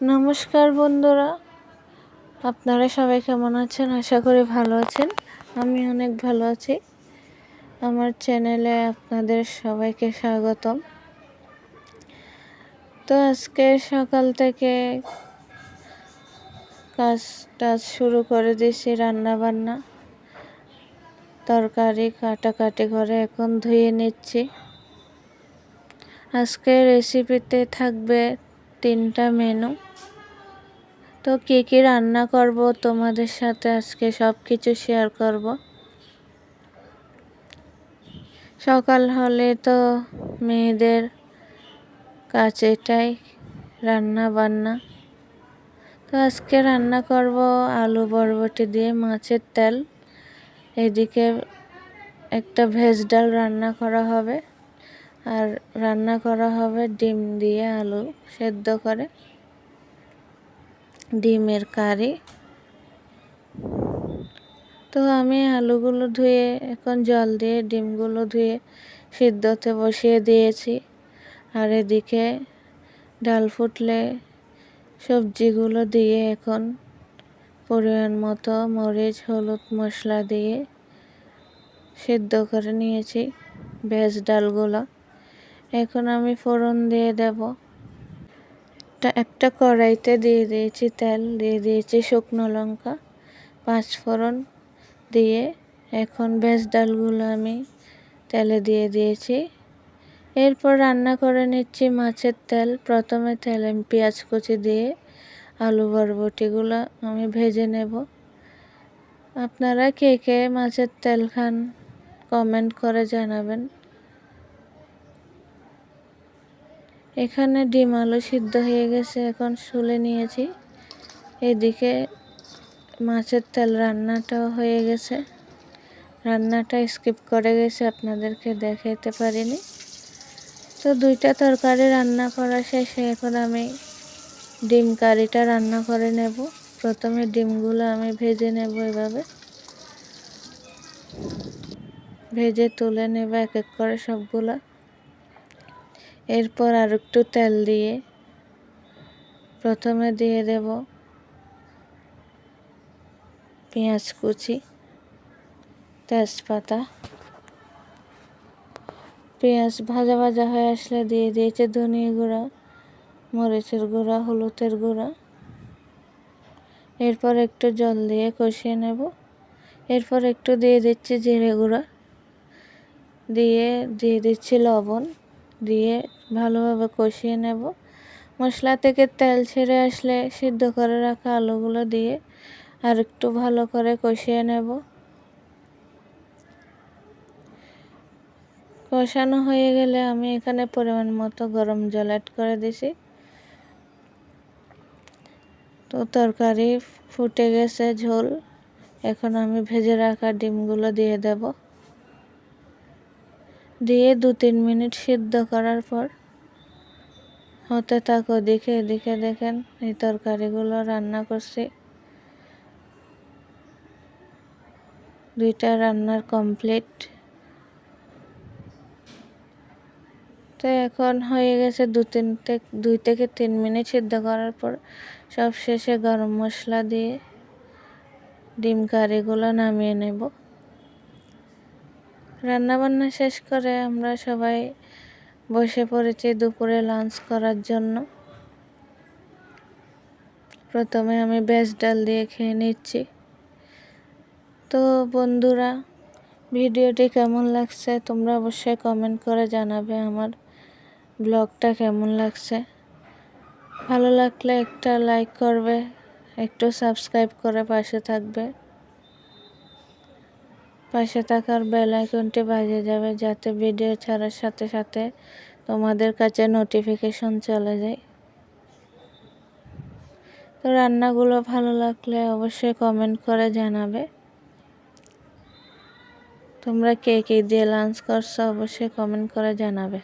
নমস্কার বন্ধুরা। আপনারা সবাই কেমন আছেন? আশা করি ভালো আছেন। আমি অনেক ভালো আছি। আমার চ্যানেলে আপনাদের সবাইকে স্বাগতম। তো আজকে সকাল থেকে কাজ টাজ শুরু করে দিয়েছি রান্না বান্না তরকারি কাটাকাটি করে এখন ধুয়ে নিচ্ছি। আজকে রেসিপিতে থাকবে তিনটা মেনু তো কী কী রান্না করব, তোমাদের সাথে আজকে সব কিছু শেয়ার করব। সকাল হলে তো মেয়েদের কাছে এটাই রান্না বান্না। তো আজকে রান্না করব আলু বরবটি দিয়ে মাছের তেল। এদিকে একটা ভেজ ডাল রান্না করা হবে। আর রান্না করা হবে ডিম দিয়ে আলু সেদ্ধ করে। ডিমের কারি। তো আমি আলুগুলো ধুয়ে, এখন জল দিয়ে ডিমগুলো ধুয়ে সিদ্ধতে বসিয়ে দিয়েছি। আর এদিকে ডাল ফুটলে সবজিগুলো দিয়ে এখন পরিমাণ মতো মরিচ, হলুদ মশলা দিয়ে সিদ্ধ করে নিয়েছি ভেজ ডালগুলো। এখন আমি ফোড়ন দিয়ে দেব। একটা কড়াইতে দিয়ে দিয়েছি তেল, দিয়ে দিয়েছি শুকনো লঙ্কা পাঁচ ফোড়ন দিয়ে এখন ভেজ ডালগুলো আমি তেলে দিয়ে দিয়েছি। এরপর রান্না করে নিচ্ছি মাছের তেল। প্রথমে তেলে পেঁয়াজ কুচি দিয়ে আলু বরবটিগুলো আমি ভেজে নেব। আপনারা কে কে মাছের তেল খান কমেন্ট করে জানাবেন। এখানে ডিম আলু সিদ্ধ হয়ে গেছে, এখন শুলে নিয়েছি। এদিকে মাছের তেল রান্নাটাও হয়ে গেছে। রান্নাটা স্কিপ করে গেছে, আপনাদেরকে দেখাতে পারিনি। তো দুইটা তরকারি রান্না করা শেষে, এখন আমি ডিম কারিটা রান্না করে নেব। প্রথমে ডিমগুলো আমি ভেজে নেব এভাবে। ভেজে তুলে নেব এক এক করে সবগুলো। এরপর আর একটু তেল দিয়ে প্রথমে দিয়ে দেব পেঁয়াজ কুচি, তেজপাতা। পেঁয়াজ ভাজা ভাজা হয়ে আসলে দিয়ে দিয়েছে ধনিয়া গুঁড়া, মরিচের গুঁড়া, হলুদের গুঁড়া। এরপর একটু জল দিয়ে কষিয়ে নেব। এরপর একটু দিয়ে দিচ্ছি জিরে গুঁড়া। দিয়ে দিয়ে দিচ্ছি লবণ। দিয়ে ভালোভাবে কষিয়ে নেব। মশলা থেকে তেল ছেড়ে আসলে সিদ্ধ করে রাখা আলুগুলো দিয়ে আর একটু ভালো করে কষিয়ে নেব। কষানো হয়ে গেলে আমি এখানে পরিমাণ মতো গরম জল অ্যাড করে দিছি। তো তরকারি ফুটে গেছে ঝোল। এখন আমি ভেজে রাখা ডিমগুলো দিয়ে দেব। দিয়ে দু তিন মিনিট সিদ্ধ করার পর হতে থাকো দেখে এদিকে দেখেন এই তরকারিগুলো রান্না করছি। দুইটা রান্নার কমপ্লিট তো এখন হয়ে গেছে দু তিন দুই থেকে তিন মিনিট সিদ্ধ করার পর সব শেষে গরম মশলা দিয়ে ডিম কারিগুলো নামিয়ে নেব। রান্নাবান্না শেষ করে আমরা সবাই বসে পড়েছি দুপুরে লাঞ্চ করার জন্য। প্রথমে আমি বেশ ডাল দিয়ে খেয়ে নিচ্ছি। তো বন্ধুরা, ভিডিওটি কেমন লাগছে তোমরা অবশ্যই কমেন্ট করে জানাবে আমার ব্লগটা কেমন লাগছে। ভালো লাগলে একটা লাইক করবে, একটু সাবস্ক্রাইব করে পাশে থাকবে। পাশে থাকার বেল আইকনটি বাজে যাবে যাতে ভিডিও ছাড়ার সাথে সাথে তোমাদের কাছে নোটিফিকেশন চলে যায়। তো রান্নাগুলো ভালো লাগলে অবশ্যই কমেন্ট করে জানাবে। তোমরা কে কে দিয়ে লাঞ্চ করছ অবশ্যই কমেন্ট করে জানাবে।